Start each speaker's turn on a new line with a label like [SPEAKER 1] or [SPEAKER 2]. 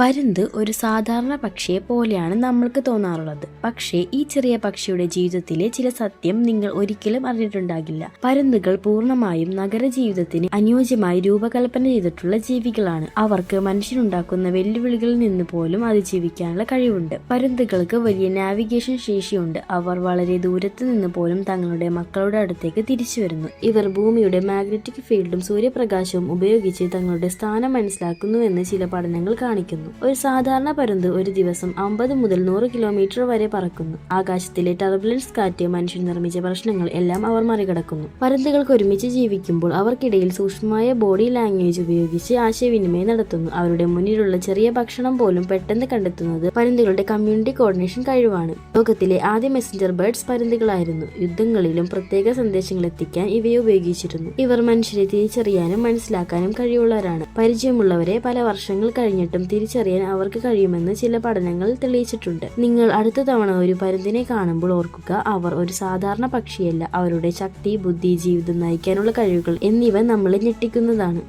[SPEAKER 1] പരുന്ത് ഒരു സാധാരണ പക്ഷിയെ പോലെയാണ് നമ്മൾക്ക് തോന്നാറുള്ളത്. പക്ഷേ ഈ ചെറിയ പക്ഷിയുടെ ജീവിതത്തിലെ ചില സത്യം നിങ്ങൾ ഒരിക്കലും അറിഞ്ഞിട്ടുണ്ടാകില്ല. പരുന്തുകൾ പൂർണമായും നഗര ജീവിതത്തിന് അനുയോജ്യമായി രൂപകൽപ്പന ചെയ്തിട്ടുള്ള ജീവികളാണ്. അവർക്ക് മനുഷ്യനുണ്ടാക്കുന്ന വെല്ലുവിളികളിൽ നിന്ന് പോലും അതിജീവിക്കാനുള്ള കഴിവുണ്ട്. പരുന്തുകൾക്ക് വലിയ നാവിഗേഷൻ ശേഷിയുണ്ട്. അവർ വളരെ ദൂരത്ത് നിന്ന് പോലും തങ്ങളുടെ മക്കളുടെ അടുത്തേക്ക് തിരിച്ചു വരുന്നു. ഇവർ ഭൂമിയുടെ മാഗ്നറ്റിക് ഫീൽഡും സൂര്യപ്രകാശവും ഉപയോഗിച്ച് തങ്ങളുടെ സ്ഥാനം മനസ്സിലാക്കുന്നുവെന്ന് ചില പഠനങ്ങൾ കാണിക്കുന്നു. ഒരു സാധാരണ പരുന്ത് ഒരു ദിവസം അമ്പത് മുതൽ നൂറ് കിലോമീറ്റർ വരെ പറക്കുന്നു. ആകാശത്തിലെ ടർബുലൻസ് കാറ്റ് മനുഷ്യൻ നിർമ്മിച്ച പ്രശ്നങ്ങൾ എല്ലാം അവർ മറികടക്കുന്നു. പരുന്തുകൾക്ക് ഒരുമിച്ച് ജീവിക്കുമ്പോൾ അവർക്കിടയിൽ സൂക്ഷ്മമായ ബോഡി ലാംഗ്വേജ് ഉപയോഗിച്ച് ആശയവിനിമയം നടത്തുന്നു. അവരുടെ മുന്നിലുള്ള ചെറിയ ഭക്ഷണം പോലും പെട്ടെന്ന് കണ്ടെത്തുന്നത് പരുന്തുകളുടെ കമ്മ്യൂണിറ്റി കോർഡിനേഷൻ കഴിവാണ്. ലോകത്തിലെ ആദ്യ മെസ്സഞ്ചർ ബേർഡ്സ് പരുന്തുകളായിരുന്നു. യുദ്ധങ്ങളിലും പ്രത്യേക സന്ദേശങ്ങൾ എത്തിക്കാൻ ഇവയെ ഉപയോഗിച്ചിരുന്നു. ഇവർ മനുഷ്യരെ തിരിച്ചറിയാനും മനസ്സിലാക്കാനും കഴിവുള്ളവരാണ്. പരിചയമുള്ളവരെ പല വർഷങ്ങൾ കഴിഞ്ഞിട്ടും തിരിച്ചറിയാൻ അവർക്ക് കഴിയുമെന്ന് ചില പഠനങ്ങൾ തെളിയിച്ചിട്ടുണ്ട്. നിങ്ങൾ അടുത്ത തവണ ഒരു പരുന്തിനെ കാണുമ്പോൾ ഓർക്കുക അവർ ഒരു സാധാരണ പക്ഷിയല്ല. അവരുടെ ശക്തി ബുദ്ധി ജീവിതം നയിക്കാനുള്ള കഴിവുകൾ എന്നിവ നമ്മളെ ഞെട്ടിക്കുന്നതാണ്.